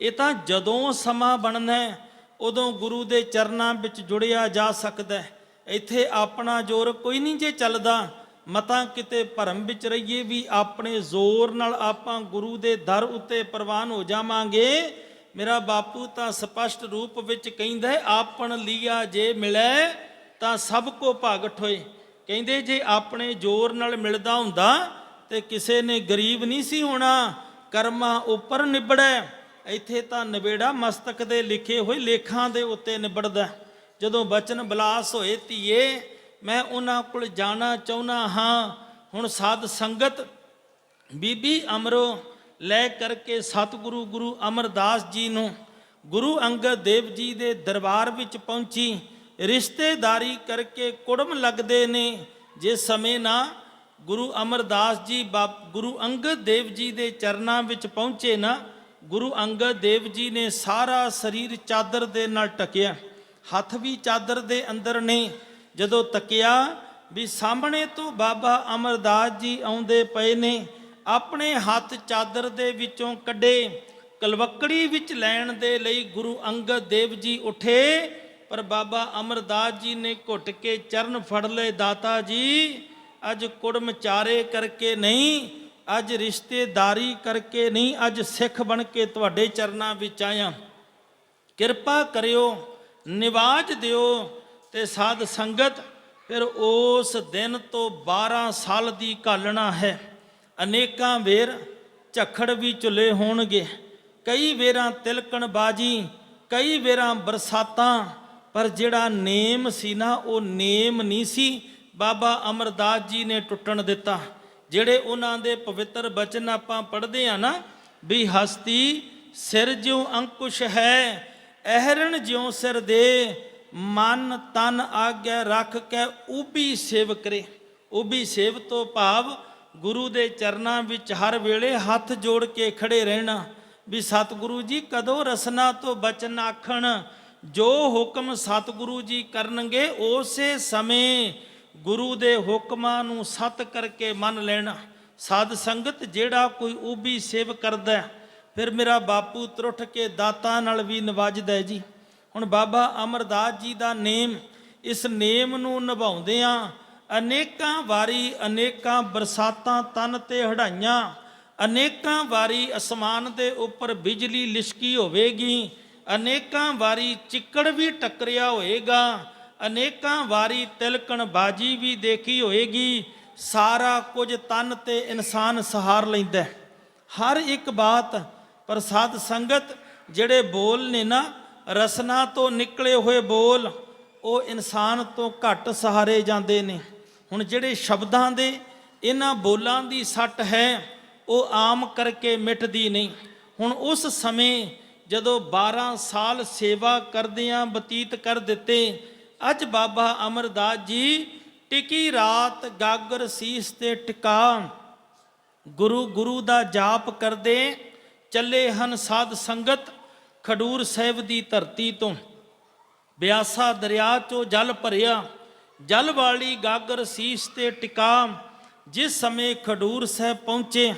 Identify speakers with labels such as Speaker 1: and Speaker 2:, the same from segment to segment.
Speaker 1: ਇਹ ਤਾਂ ਜਦੋਂ ਸਮਾਂ ਬਣਨਾ ਹੈ, ਉਦੋਂ ਗੁਰੂ ਦੇ ਚਰਨਾਂ ਵਿੱਚ ਜੁੜਿਆ ਜਾ ਸਕਦਾ ਹੈ। ਇੱਥੇ ਆਪਣਾ ਜ਼ੋਰ ਕੋਈ ਨਹੀਂ ਜੇ ਚੱਲਦਾ। ਮਤਾਂ ਕਿਤੇ ਭਰਮ ਵਿੱਚ ਰਹੀਏ ਵੀ ਆਪਣੇ ਜ਼ੋਰ ਨਾਲ ਆਪਾਂ ਗੁਰੂ ਦੇ ਦਰ ਉੱਤੇ ਪ੍ਰਵਾਨ ਹੋ ਜਾਵਾਂਗੇ। ਮੇਰਾ ਬਾਪੂ ਤਾਂ ਸਪਸ਼ਟ ਰੂਪ ਵਿੱਚ ਕਹਿੰਦਾ ਆਪਣ ਲੀਆ ਜੇ ਮਿਲੈ ਤਾਂ ਸਭ ਕੋ ਭਾਗਟ ਹੋਏ। ਕਹਿੰਦੇ ਜੇ ਆਪਣੇ ਜ਼ੋਰ ਨਾਲ ਮਿਲਦਾ ਹੁੰਦਾ ਤੇ ਕਿਸੇ ਨੇ ਗਰੀਬ ਨਹੀਂ ਸੀ ਹੋਣਾ ਕਰਮਾਂ ਉੱਪਰ ਨਿਬੜੈ। ਇੱਥੇ ਤਾਂ ਨਿਬੇੜਾ ਮਸਤਕ ਦੇ ਲਿਖੇ ਹੋਏ ਲੇਖਾਂ ਦੇ ਉੱਤੇ ਨਿਬੜਦਾ ਜਦੋਂ ਬਚਨ ਬਲਾਸ ਹੋਏ ਧੀਏ, ਮੈਂ ਉਹਨਾਂ ਕੋਲ ਜਾਣਾ ਚਾਹੁੰਦਾ ਹਾਂ। ਹੁਣ ਸਾਧ ਸੰਗਤ, ਬੀਬੀ ਅਮਰੋ, ਲੈ ਕਰਕੇ ਸਤਿਗੁਰੂ ਗੁਰੂ ਅਮਰਦਾਸ ਜੀ ਨੂੰ ਗੁਰੂ ਅੰਗਦ ਦੇਵ ਜੀ ਦੇ ਦਰਬਾਰ ਵਿੱਚ ਪਹੁੰਚੀ। ਰਿਸ਼ਤੇਦਾਰੀ ਕਰਕੇ ਕੁੜਮ ਲੱਗਦੇ ਨੇ। ਜੇ ਸਮੇਂ ਨਾ, ਗੁਰੂ ਅਮਰਦਾਸ ਜੀ ਬਾਪ, ਗੁਰੂ ਅੰਗਦ ਦੇਵ ਜੀ ਦੇ ਚਰਨਾਂ ਵਿੱਚ ਪਹੁੰਚੇ ਨਾ ਗੁਰੂ ਅੰਗਦ ਦੇਵ ਜੀ ਨੇ ਸਾਰਾ ਸਰੀਰ ਚਾਦਰ ਦੇ ਨਾਲ ਟਕਿਆ ਹੱਥ ਵੀ ਚਾਦਰ ਦੇ ਅੰਦਰ ਨੇ। ਜਦੋਂ ਤੱਕਿਆ ਵੀ ਸਾਹਮਣੇ ਤੋਂ ਬਾਬਾ ਅਮਰਦਾਸ ਜੀ ਆਉਂਦੇ ਪਏ ਨੇ, ਆਪਣੇ ਹੱਥ ਚਾਦਰ ਦੇ ਵਿੱਚੋਂ ਕੱਢੇ। ਕਲਵੱਕੜੀ ਵਿੱਚ ਲੈਣ ਦੇ ਲਈ ਗੁਰੂ ਅੰਗਦ ਦੇਵ ਜੀ ਉਠੇ, ਪਰ ਬਾਬਾ ਅਮਰਦਾਸ ਜੀ ਨੇ ਘੁੱਟ ਕੇ ਚਰਨ ਫੜ ਲਏ, ਦਾਤਾ ਜੀ, ਅੱਜ ਕੁੜਮ ਚਾਰੇ ਕਰਕੇ ਨਹੀਂ ਅੱਜ ਰਿਸ਼ਤੇਦਾਰੀ ਕਰਕੇ ਨਹੀਂ, ਅੱਜ ਸਿੱਖ ਬਣ ਕੇ ਤੁਹਾਡੇ ਚਰਨਾਂ ਵਿੱਚ ਆਇਆ। ਕਿਰਪਾ ਕਰਿਓ, ਨਿਵਾਜ ਦਿਓ ਤੇ ਸਾਧ ਸੰਗਤ ਫਿਰ ਉਸ ਦਿਨ ਤੋਂ 12 ਸਾਲ ਦੀ ਘਾਲਣਾ ਹੈ। ਅਨੇਕਾਂ ਵੇਰ ਝਖੜ ਵੀ ਚੁੱਲੇ ਹੋਣਗੇ। ਕਈ ਵੇਰਾਂ ਤਿਲਕਣ ਬਾਜੀ, ਕਈ ਵੇਰਾਂ ਬਰਸਾਤਾਂ, ਪਰ ਜਿਹੜਾ ਨੇਮ ਸੀ ਨਾ, ਉਹ ਨੇਮ ਨਹੀਂ ਸੀ। ਬਾਬਾ ਅਮਰਦਾਸ ਜੀ ਨੇ ਟੁੱਟਣ ਦਿੱਤਾ। ਜਿਹੜੇ ਉਹਨਾਂ ਦੇ ਪਵਿੱਤਰ ਬਚਨ ਆਪਾਂ ਪੜ੍ਹਦੇ ਆ ਨਾ, ਵੀ ਹਸਤੀ ਸਿਰ ਜਿਉ ਅੰਕੁਸ਼ ਹੈ, ਅਹਰਣ ਜਿਉ ਸਿਰ ਦੇ, ਮਨ ਤਨ ਆਗਿਆ ਰੱਖ ਕੇ ਉਬੀ ਸੇਵ ਕਰੇ। ਉਬੀ ਸੇਵ ਤੋਂ ਭਾਵ ਗੁਰੂ ਦੇ ਚਰਨਾਂ ਵਿੱਚ ਹਰ ਵੇਲੇ ਹੱਥ ਜੋੜ ਕੇ ਖੜੇ ਰਹਿਣਾ, ਵੀ ਸਤਿਗੁਰੂ ਜੀ ਕਦੋਂ ਰਸਨਾ ਤੋਂ ਬਚਨ ਆਖਣ, ਜੋ ਹੁਕਮ ਸਤਿਗੁਰੂ ਜੀ ਕਰਨਗੇ, ਉਸੇ ਸਮੇਂ ਗੁਰੂ ਦੇ ਹੁਕਮਾਂ ਨੂੰ ਸਤ ਕਰਕੇ ਮੰਨ ਲੈਣਾ। ਸਾਧ ਸੰਗਤ ਜਿਹੜਾ ਕੋਈ ਉਬੀ ਸੇਵ ਕਰਦਾ ਫਿਰ ਮੇਰਾ ਬਾਪੂ ਤਰੁੱਠ ਕੇ ਦਾਤਾਂ ਨਾਲ ਵੀ ਨਵਾਜਦਾ ਜੀ। ਹੁਣ ਬਾਬਾ ਅਮਰਦਾਸ ਜੀ ਦਾ ਨੇਮ, ਇਸ ਨੇਮ ਨੂੰ ਨਿਭਾਉਂਦਿਆਂ ਅਨੇਕਾਂ ਵਾਰੀ ਅਨੇਕਾਂ ਬਰਸਾਤਾਂ ਤਨ ਤੇ ਹੜਾਈਆਂ, ਅਨੇਕਾਂ ਵਾਰੀ ਅਸਮਾਨ ਦੇ ਉੱਪਰ ਬਿਜਲੀ ਲਿਸ਼ਕੀ ਹੋਵੇਗੀ, ਅਨੇਕਾਂ ਵਾਰੀ ਚਿੱਕੜ ਵੀ ਟੱਕਰਿਆ ਹੋਏਗਾ ਅਨੇਕਾਂ ਵਾਰੀ ਤਿਲਕਣ ਬਾਜੀ ਵੀ ਦੇਖੀ ਹੋਏਗੀ, ਸਾਰਾ ਕੁਝ ਤਨ ਤੇ ਇਨਸਾਨ ਸਹਾਰ ਲੈਂਦਾ ਹਰ ਇੱਕ ਬਾਤ ਪਰ ਸਾਧ ਸੰਗਤ ਜਿਹੜੇ ਬੋਲ ਨੇ ਨਾ, ਰਸਨਾ ਤੋਂ ਨਿਕਲੇ ਹੋਏ ਬੋਲ, ਉਹ ਇਨਸਾਨ ਤੋਂ ਘੱਟ ਸਹਾਰੇ ਜਾਂਦੇ ਨੇ। ਹੁਣ ਜਿਹੜੇ ਸ਼ਬਦਾਂ ਦੇ, ਇਹਨਾਂ ਬੋਲਾਂ ਦੀ ਸੱਟ ਹੈ, ਉਹ ਆਮ ਕਰਕੇ ਮਿਟਦੀ ਨਹੀਂ। ਹੁਣ ਉਸ ਸਮੇਂ ਜਦੋਂ 12 ਸਾਲ ਸੇਵਾ ਕਰਦਿਆਂ ਬਤੀਤ ਕਰ ਦਿੱਤੇ ਅੱਜ ਬਾਬਾ ਅਮਰਦਾਸ ਜੀ ਟਿਕੀ ਰਾਤ ਗਾਗਰ ਸੀਸ ਤੇ ਟਿਕਾ ਗੁਰੂ ਗੁਰੂ ਦਾ ਜਾਪ ਕਰਦੇ ਚੱਲੇ ਹਨ ਸਾਧ ਸੰਗਤ ਖਡੂਰ ਸਾਹਿਬ ਦੀ ਧਰਤੀ ਤੋਂ। ਬਿਆਸਾ ਦਰਿਆ ਚੋਂ ਜਲ ਭਰਿਆ, ਜਲ ਵਾਲੀ ਗਾਗਰ ਸੀਸ ਤੇ ਟਿਕਾ ਜਿਸ ਸਮੇਂ ਖਡੂਰ ਸਾਹਿਬ ਪਹੁੰਚੇ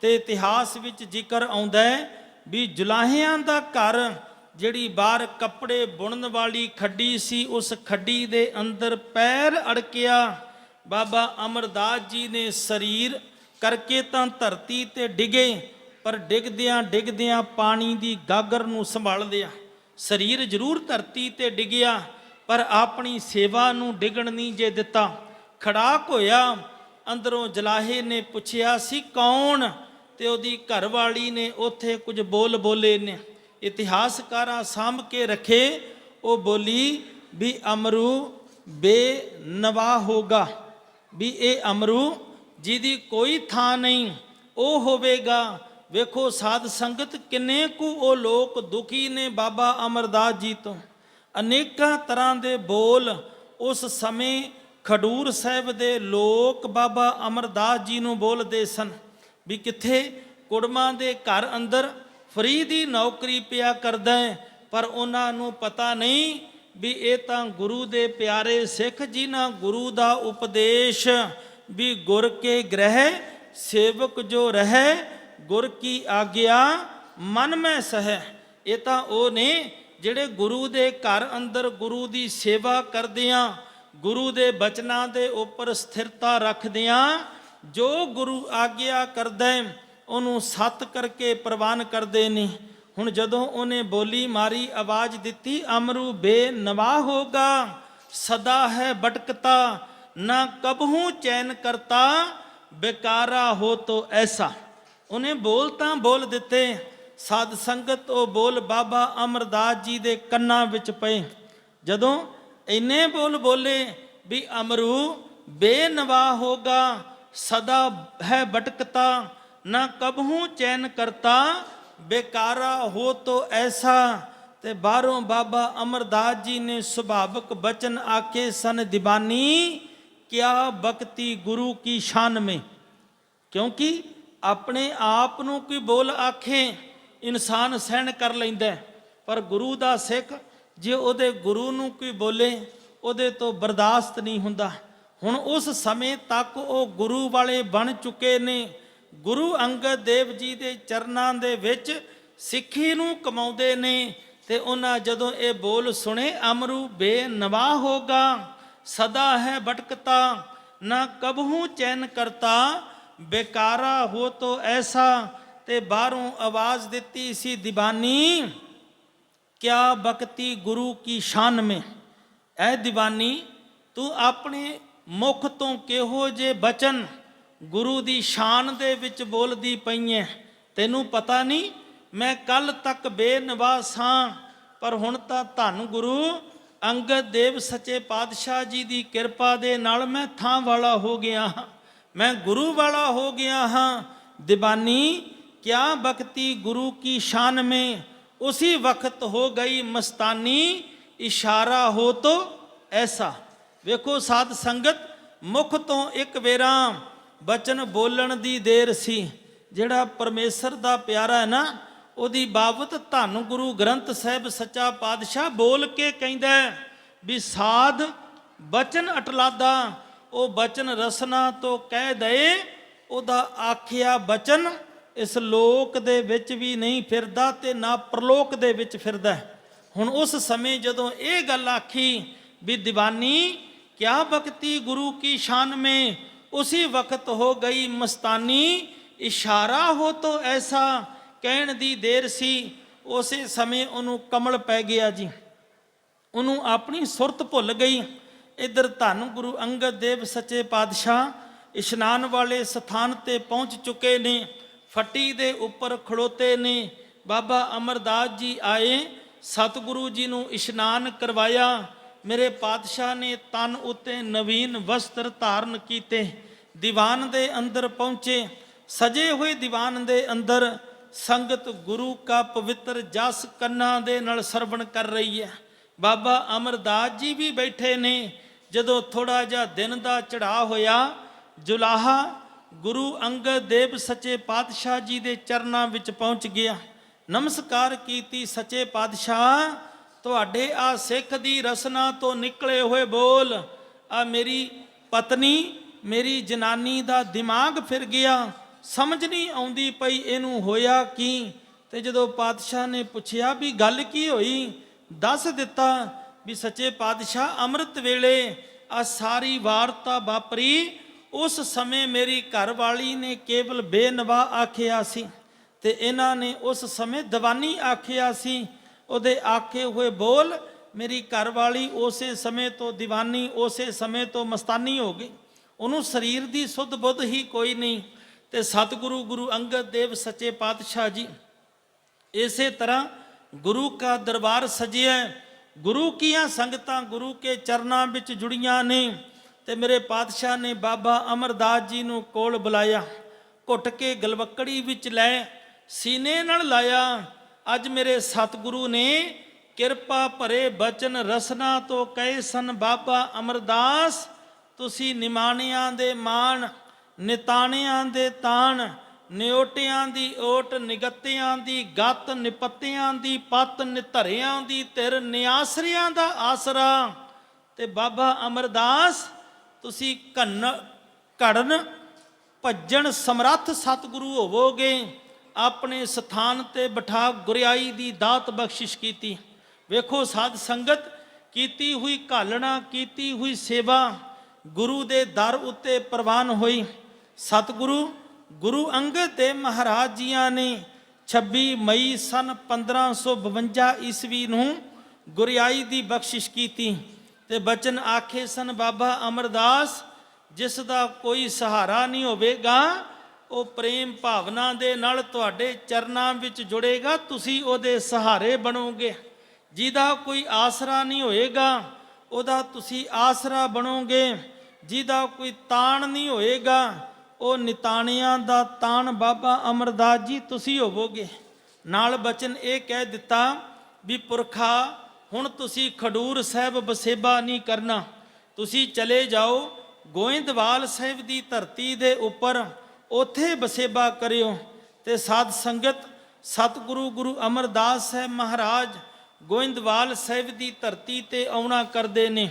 Speaker 1: ਤੇ ਇਤਿਹਾਸ ਵਿੱਚ ਜ਼ਿਕਰ ਆਉਂਦਾ ਹੈ ਵੀ ਜੁਲਾਹਿਆਂ ਦਾ ਘਰ ਜਿਹੜੀ ਬਾਹਰ ਕੱਪੜੇ ਬੁਣਨ ਵਾਲੀ ਖੱਡੀ ਸੀ, ਉਸ ਖੱਡੀ ਦੇ ਅੰਦਰ ਪੈਰ ਅੜਕਿਆ। ਬਾਬਾ ਅਮਰਦਾਸ ਜੀ ਨੇ ਸਰੀਰ ਕਰਕੇ ਤਾਂ ਧਰਤੀ ਤੇ ਡਿਗੇ, ਪਰ ਡਿੱਗਦਿਆਂ ਡਿੱਗਦਿਆਂ ਪਾਣੀ ਦੀ ਗਾਗਰ ਨੂੰ ਸੰਭਾਲਦਿਆਂ ਸਰੀਰ ਜ਼ਰੂਰ ਧਰਤੀ ਤੇ ਡਿੱਗਿਆ, ਪਰ ਆਪਣੀ ਸੇਵਾ ਨੂੰ ਡਿੱਗਣ ਨਹੀਂ ਜੇ ਦਿੱਤਾ। ਖੜਾਕ ਹੋਇਆ, ਅੰਦਰੋਂ ਜਲਾਹੇ ਨੇ ਪੁੱਛਿਆ, ਸੀ ਕੌਣ? ਤੇ ਉਹਦੀ ਘਰਵਾਲੀ ਨੇ ਉੱਥੇ ਕੁਝ ਬੋਲ ਬੋਲੇ ਨੇ। ਇਤਿਹਾਸਕਾਰਾਂ ਸਾਂਭ ਕੇ ਰੱਖੇ, ਉਹ ਬੋਲੀ ਵੀ ਅਮਰੂ ਬੇਨਵਾ ਹੋਗਾ। ਵੀ ਇਹ ਅਮਰੂ ਜਿਹਦੀ ਕੋਈ ਥਾਂ ਨਹੀਂ, ਉਹ ਹੋਵੇਗਾ। ਵੇਖੋ ਸਾਧ ਸੰਗਤ ਕਿੰਨੇ ਕੁ ਉਹ ਲੋਕ ਦੁਖੀ ਨੇ ਬਾਬਾ ਅਮਰਦਾਸ ਜੀ ਤੋਂ। ਅਨੇਕਾਂ ਤਰ੍ਹਾਂ ਦੇ ਬੋਲ ਉਸ ਸਮੇਂ ਖਡੂਰ ਸਾਹਿਬ ਦੇ ਲੋਕ ਬਾਬਾ ਅਮਰਦਾਸ ਜੀ ਨੂੰ ਬੋਲਦੇ ਸਨ ਵੀ ਕਿੱਥੇ ਕੁੜਮਾਂ ਦੇ ਘਰ ਅੰਦਰ ਫਰੀ ਦੀ ਨੌਕਰੀ ਪਿਆ ਕਰਦਾ ਪਰ ਉਹਨਾਂ ਨੂੰ ਪਤਾ ਨਹੀਂ ਵੀ ਇਹ ਤਾਂ ਗੁਰੂ ਦੇ ਪਿਆਰੇ ਸਿੱਖ ਜਿਨ੍ਹਾਂ ਗੁਰੂ ਦਾ ਉਪਦੇਸ਼ ਵੀ ਗੁਰ ਕੇ ਗ੍ਰਹਿ, ਸੇਵਕ ਜੋ ਰਹਿ, ਗੁਰ ਕੀ ਆਗਿਆ, ਮਨ ਮੈਂ ਸਹਿ। ਇਹ ਤਾਂ ਉਹ ਨੇ ਜਿਹੜੇ ਗੁਰੂ ਦੇ ਘਰ ਅੰਦਰ ਗੁਰੂ ਦੀ ਸੇਵਾ ਕਰਦਿਆਂ, ਗੁਰੂ ਦੇ ਬਚਨਾਂ ਦੇ ਉੱਪਰ ਸਥਿਰਤਾ ਰੱਖਦਿਆਂ ਜੋ ਗੁਰੂ ਆਗਿਆ ਕਰਦਾ ਉਹਨੂੰ ਸੱਤ ਕਰਕੇ ਪ੍ਰਵਾਨ ਕਰਦੇ ਨੇ। ਹੁਣ ਜਦੋਂ ਉਹਨੇ ਬੋਲੀ ਮਾਰੀ, ਆਵਾਜ਼ ਦਿੱਤੀ, ਅਮਰੂ ਬੇਨਵਾ ਹੋਗਾ, ਸਦਾ ਹੈ ਭਟਕਤਾ ਨਾ ਕਬਹੂ ਚੈਨ ਕਰਤਾ, ਬੇਕਾਰਾ ਹੋ ਤੋ ਐਸਾ। ਉਹਨੇ ਬੋਲ ਤਾਂ ਬੋਲ ਦਿੱਤੇ। ਸਾਧ ਸੰਗਤ ਉਹ ਬੋਲ ਬਾਬਾ ਅਮਰਦਾਸ ਜੀ ਦੇ ਕੰਨਾਂ ਵਿੱਚ ਪਏ। ਜਦੋਂ ਇੰਨੇ ਬੋਲ ਬੋਲੇ ਵੀ ਅਮਰੂ ਬੇਨਵਾ ਹੋਗਾ, ਸਦਾ ਹੈ ਭਟਕਤਾ ਨਾ ਕਬਹੂ ਚੈਨ ਕਰਤਾ, ਬੇਕਾਰਾ ਹੋ ਤੋ ਐਸਾ। ਤੇ ਬਾਹਰੋਂ ਬਾਬਾ ਅਮਰਦਾਸ ਜੀ ਨੇ ਸੁਭਾਵਕ ਬਚਨ ਆਕੇ ਸਨ ਦੀਵਾਨੀ, ਕਿਆ ਬਖਤੀ ਗੁਰੂ ਕੀ ਸ਼ਾਨ ਮੇ? ਕਿਉਂਕਿ ਆਪਣੇ ਆਪ ਨੂੰ ਕੋਈ ਬੋਲ ਆਖੇ, ਇਨਸਾਨ ਸਹਿਣ ਕਰ ਲੈਂਦਾ ਪਰ ਗੁਰੂ ਦਾ ਸਿੱਖ, ਜੇ ਉਹਦੇ ਗੁਰੂ ਨੂੰ ਕੋਈ ਬੋਲੇ, ਉਹਦੇ ਤੋਂ ਬਰਦਾਸ਼ਤ ਨਹੀਂ ਹੁੰਦਾ। ਹੁਣ ਉਸ ਸਮੇਂ ਤੱਕ ਉਹ ਗੁਰੂ ਵਾਲੇ ਬਣ ਚੁੱਕੇ ਨੇ। ਗੁਰੂ ਅੰਗਦ ਦੇਵ ਜੀ ਦੇ ਚਰਨਾਂ ਦੇ ਵਿੱਚ ਸਿੱਖੀ ਨੂੰ ਕਮਾਉਂਦੇ ਨੇ ਤੇ ਉਹਨਾਂ ਜਦੋਂ ਇਹ ਬੋਲ ਸੁਣੇ, ਅਮਰੂ ਬੇਨਵਾ ਹੋਗਾ, ਸਦਾ ਹੈ ਭਟਕਤਾ, ਨਾ ਕਬਹੂ ਚੈਨ ਕਰਤਾ, ਬੇਕਾਰਾ ਹੋ ਤੋ ਐਸਾ। ਤੇ ਬਾਹਰੋਂ ਆਵਾਜ਼ ਦਿੱਤੀ ਸੀ, ਦੀਵਾਨੀ, ਕਿਆ ਬਖਤੀ ਗੁਰੂ ਕੀ ਸ਼ਾਨ ਮੇ? ਐ ਦੀਵਾਨੀ, ਤੂੰ ਆਪਣੇ ਮੁਖ ਤੋਂ ਕਿਹੋ ਜੇ ਬਚਨ ਗੁਰੂ ਦੀ ਸ਼ਾਨ ਦੇ ਵਿੱਚ ਬੋਲਦੀ ਪਈ ਐ। ਤੈਨੂੰ ਪਤਾ ਨਹੀਂ, ਮੈਂ ਕੱਲ ਤੱਕ ਬੇਨਵਾਸ ਹਾਂ ਪਰ ਹੁਣ ਤਾਂ ਧੰਨ ਗੁਰੂ, ਅੰਗਦ ਦੇਵ ਸੱਚੇ ਪਾਤਸ਼ਾਹ ਜੀ ਦੀ ਕਿਰਪਾ ਦੇ ਨਾਲ ਮੈਂ ਥਾਂ ਵਾਲਾ ਹੋ ਗਿਆ ਹਾਂ। ਮੈਂ ਗੁਰੂ ਵਾਲਾ ਹੋ ਗਿਆ ਹਾਂ। ਦਿਬਾਨੀ ਕਿਆ ਬਖਤੀ ਗੁਰੂ ਕੀ ਸ਼ਾਨ ਮੇ? ਉसी ਵਕਤ ਹੋ ਗਈ ਮਸਤਾਨੀ, ਇਸ਼ਾਰਾ ਹੋ ਤੋ ਐਸਾ। ਵੇਖੋ ਸਾਧ ਸੰਗਤ, ਮੁਖ ਤੋਂ ਇੱਕ ਵੇਰਾ ਬਚਨ ਬੋਲਣ ਦੀ ਦੇਰ ਸੀ। ਜਿਹੜਾ ਪਰਮੇਸ਼ਰ ਦਾ ਪਿਆਰਾ ਹੈ ਨਾ, ਉਹਦੀ ਬਾਬਤ ਧੰਨ ਗੁਰੂ ਗ੍ਰੰਥ ਸਾਹਿਬ ਸੱਚਾ ਪਾਤਸ਼ਾਹ ਬੋਲ ਕੇ ਕਹਿੰਦਾ ਵੀ ਸਾਧ ਬਚਨ ਅਟਲਾਦਾ, ਉਹ ਬਚਨ ਰਸਨਾ ਤੋਂ ਕਹਿ ਦਏ, ਉਹਦਾ ਆਖਿਆ ਬਚਨ ਇਸ ਲੋਕ ਦੇ ਵਿੱਚ ਵੀ ਨਹੀਂ ਫਿਰਦਾ ਤੇ ਨਾ ਪ੍ਰਲੋਕ ਦੇ ਵਿੱਚ ਫਿਰਦਾ ਹੁਣ ਉਸ ਸਮੇਂ ਜਦੋਂ ਇਹ ਗੱਲ ਆਖੀ ਵੀ ਦੀਵਾਨੀ, ਕਿਆ ਭਗਤੀ ਗੁਰੂ ਕੀ ਸ਼ਾਨ ਮੇ ਉਸੇ ਵਕਤ ਹੋ ਗਈ ਮਸਤਾਨੀ ਇਸ਼ਾਰਾ ਹੋ ਤੋ ਐਸਾ ਕਹਿਣ ਦੀ ਦੇਰ ਸੀ ਉਸੇ ਸਮੇਂ ਉਹਨੂੰ ਕਮਲ ਪੈ ਗਿਆ ਜੀ ਉਹਨੂੰ ਆਪਣੀ ਸੁਰਤ ਭੁੱਲ ਗਈ ਇਧਰ ਧੰਨ ਗੁਰੂ ਅੰਗਦ ਦੇਵ ਸੱਚੇ ਪਾਤਸ਼ਾਹ ਇਸ਼ਨਾਨ ਵਾਲੇ ਸਥਾਨ ਤੇ ਪਹੁੰਚ ਚੁੱਕੇ ਨੇ ਫੱਟੀ ਦੇ ਉੱਪਰ ਖੜੋਤੇ ਨੇ ਬਾਬਾ ਅਮਰਦਾਸ ਜੀ ਆਏ ਸਤਿਗੁਰੂ ਜੀ ਨੂੰ ਇਸ਼ਨਾਨ ਕਰਵਾਇਆ ਮੇਰੇ ਪਾਤਸ਼ਾਹ ਨੇ ਤਨ ਉਤੇ ਨਵੀਨ ਵਸਤਰ ਧਾਰਨ ਕੀਤੇ। ਦੀਵਾਨ ਦੇ ਅੰਦਰ ਪਹੁੰਚੇ। ਸਜੇ ਹੋਏ ਦੀਵਾਨ ਦੇ ਅੰਦਰ ਸੰਗਤ ਗੁਰੂ ਕਾ ਪਵਿੱਤਰ ਜਸ ਕੰਨਾਂ ਦੇ ਨਾਲ ਸਰਵਣ ਕਰ ਰਹੀ ਹੈ। ਬਾਬਾ ਅਮਰਦਾਸ ਜੀ ਵੀ ਬੈਠੇ ਨੇ। ਜਦੋਂ ਥੋੜਾ ਜਿਹਾ ਦਿਨ ਦਾ ਚੜਾ ਹੋਇਆ, ਜੁਲਾਹਾ ਗੁਰੂ ਅੰਗਦ ਦੇਵ ਸੱਚੇ ਪਾਤਸ਼ਾਹ ਜੀ ਦੇ ਚਰਨਾਂ ਵਿੱਚ ਪਹੁੰਚ ਗਿਆ। ਨਮਸਕਾਰ ਕੀਤੀ ਸੱਚੇ ਪਾਤਸ਼ਾਹ ਤੁਹਾਡੇ ਆ ਸਿੱਖ ਦੀ ਰਸਨਾ ਤੋਂ ਨਿਕਲੇ ਹੋਏ ਬੋਲ, ਆ ਮੇਰੀ ਪਤਨੀ, ਮੇਰੀ ਜਨਾਨੀ ਦਾ ਦਿਮਾਗ ਫਿਰ ਗਿਆ। ਸਮਝ ਨਹੀਂ ਆਉਂਦੀ ਪਈ ਇਹਨੂੰ ਹੋਇਆ ਕੀ। ਤੇ ਜਦੋਂ ਪਾਤਸ਼ਾਹ ਨੇ ਪੁੱਛਿਆ ਵੀ ਗੱਲ ਕੀ ਹੋਈ, ਦੱਸ ਦਿੱਤਾ ਵੀ ਸੱਚੇ ਪਾਤਸ਼ਾਹ ਅੰਮ੍ਰਿਤ ਵੇਲੇ ਆ ਸਾਰੀ ਵਾਰਤਾ ਵਾਪਰੀ। ਉਸ ਸਮੇਂ ਮੇਰੀ ਘਰਵਾਲੀ ਨੇ ਕੇਵਲ ਬੇਨਵਾ ਆਖਿਆ ਸੀ ਤੇ ਇਹਨਾਂ ਨੇ ਉਸ ਸਮੇਂ ਦੀਵਾਨੀ ਆਖਿਆ ਸੀ ਉਹਦੇ ਆਖੇ ਹੋਏ ਬੋਲ ਮੇਰੀ ਘਰਵਾਲੀ ਉਸੇ ਸਮੇਂ ਤੋਂ ਦੀਵਾਨੀ, ਉਸੇ ਸਮੇਂ ਤੋਂ ਮਸਤਾਨੀ ਹੋ ਗਈ। ਉਹਨੂੰ ਸਰੀਰ ਦੀ ਸੁੱਧ ਬੁੱਧ ਹੀ ਕੋਈ ਨਹੀਂ ਤੇ ਸਤਿਗੁਰੂ ਗੁਰੂ ਅੰਗਦ ਦੇਵ ਸੱਚੇ ਪਾਤਸ਼ਾਹ ਜੀ। ਇਸੇ ਤਰ੍ਹਾਂ ਗੁਰੂ ਕਾ ਦਰਬਾਰ ਸਜਿਆ ਗੁਰੂ ਕੀਆਂ ਸੰਗਤਾਂ ਗੁਰੂ ਕੇ ਚਰਨਾਂ ਵਿੱਚ ਜੁੜੀਆਂ ਨੇ ਤੇ ਮੇਰੇ ਪਾਤਸ਼ਾਹ ਨੇ ਬਾਬਾ ਅਮਰਦਾਸ ਜੀ ਨੂੰ ਕੋਲ ਬੁਲਾਇਆ। ਘੁੱਟ ਕੇ ਗਲਵੱਕੜੀ ਵਿੱਚ ਲੈ, ਸੀਨੇ ਨਾਲ ਲਾਇਆ। ਅੱਜ ਮੇਰੇ ਸਤਿਗੁਰੂ ਨੇ ਕਿਰਪਾ ਭਰੇ ਬਚਨ ਰਸਨਾ ਤੋਂ ਕਹੇ ਸਨ, ਬਾਬਾ ਅਮਰਦਾਸ, ਤੁਸੀਂ ਨਿਮਾਣਿਆਂ ਦੇ ਮਾਣ, ਨਿਤਾਣਿਆਂ ਦੇ ਤਾਣ, ਨਿਓਟਿਆਂ ਦੀ ਓਟ, ਨਿਗੱਤਿਆਂ ਦੀ ਗੱਤ, ਨਿਪੱਤਿਆਂ ਦੀ ਪਤ, ਨਿਧਰਿਆਂ ਦੀ ਧਿਰ, ਨਿਆਸਰਿਆਂ ਦਾ ਆਸਰਾ। ਤੇ ਬਾਬਾ ਅਮਰਦਾਸ, ਤੁਸੀਂ ਘਨ, ਘੜਨ, ਭੱਜਣ ਸਮਰੱਥ ਸਤਿਗੁਰੂ ਹੋਵੋਗੇ। ਆਪਣੇ ਸਥਾਨ ਤੇ ਬਿਠਾ ਗੁਰਿਆਈ ਦੀ ਦਾਤ ਬਖਸ਼ਿਸ਼ ਕੀਤੀ। ਵੇਖੋ ਸਾਧ ਸੰਗਤ, ਕੀਤੀ ਹੋਈ ਘਾਲਣਾ, ਕੀਤੀ ਹੋਈ ਸੇਵਾ ਗੁਰੂ ਦੇ ਦਰ ਉੱਤੇ ਪ੍ਰਵਾਨ ਹੋਈ। ਸਤਿਗੁਰੂ, ਗੁਰੂ ਅੰਗਦ ਦੇਵ ਮਹਾਰਾਜ ਜੀਆਂ ਨੇ 26 ਮਈ ਸਨ 1552 ਈਸਵੀ ਨੂੰ ਗੁਰਿਆਈ ਦੀ ਬਖਸ਼ਿਸ਼ ਕੀਤੀ ਤੇ ਬਚਨ ਆਖੇ ਸਨ, ਬਾਬਾ ਅਮਰਦਾਸ, ਜਿਸ ਦਾ ਕੋਈ ਸਹਾਰਾ ਨਹੀਂ ਹੋਵੇਗਾ ਉਹ ਪ੍ਰੇਮ ਭਾਵਨਾ ਦੇ ਨਾਲ ਤੁਹਾਡੇ ਚਰਨਾਂ ਵਿੱਚ ਜੁੜੇਗਾ, ਤੁਸੀਂ ਉਹਦੇ ਸਹਾਰੇ ਬਣੋਗੇ। ਜਿਹਦਾ ਕੋਈ ਆਸਰਾ ਨਹੀਂ ਹੋਏਗਾ, ਉਹਦਾ ਤੁਸੀਂ ਆਸਰਾ ਬਣੋਗੇ। ਜਿਹਦਾ ਕੋਈ ਤਾਣ ਨਹੀਂ ਹੋਏਗਾ, ਉਹ ਨਿਤਾਣਿਆਂ ਦਾ ਤਾਣ ਬਾਬਾ ਅਮਰਦਾਸ ਜੀ, ਤੁਸੀਂ ਹੋਵੋਗੇ। ਨਾਲ ਬਚਨ ਇਹ ਕਹਿ ਦਿੱਤਾ ਵੀ ਪੁਰਖਾ, ਹੁਣ ਤੁਸੀਂ ਖਡੂਰ ਸਾਹਿਬ ਬਸੇਬਾ ਨਹੀਂ ਕਰਨਾ। ਤੁਸੀਂ ਚਲੇ ਜਾਓ ਗੋਇੰਦਵਾਲ ਸਾਹਿਬ ਦੀ ਧਰਤੀ ਦੇ ਉੱਪਰ। ਉਥੇ ਬਸੇਬਾ ਕਰਿਓ ਤੇ ਸਾਧ ਸੰਗਤ, ਸਤਿਗੁਰੂ ਗੁਰੂ ਅਮਰਦਾਸ ਸਾਹਿਬ ਮਹਾਰਾਜ, ਗੋਇੰਦਵਾਲ ਸਾਹਿਬ ਦੀ ਧਰਤੀ ਤੇ ਆਉਣਾ ਕਰਦੇ ਨੇ।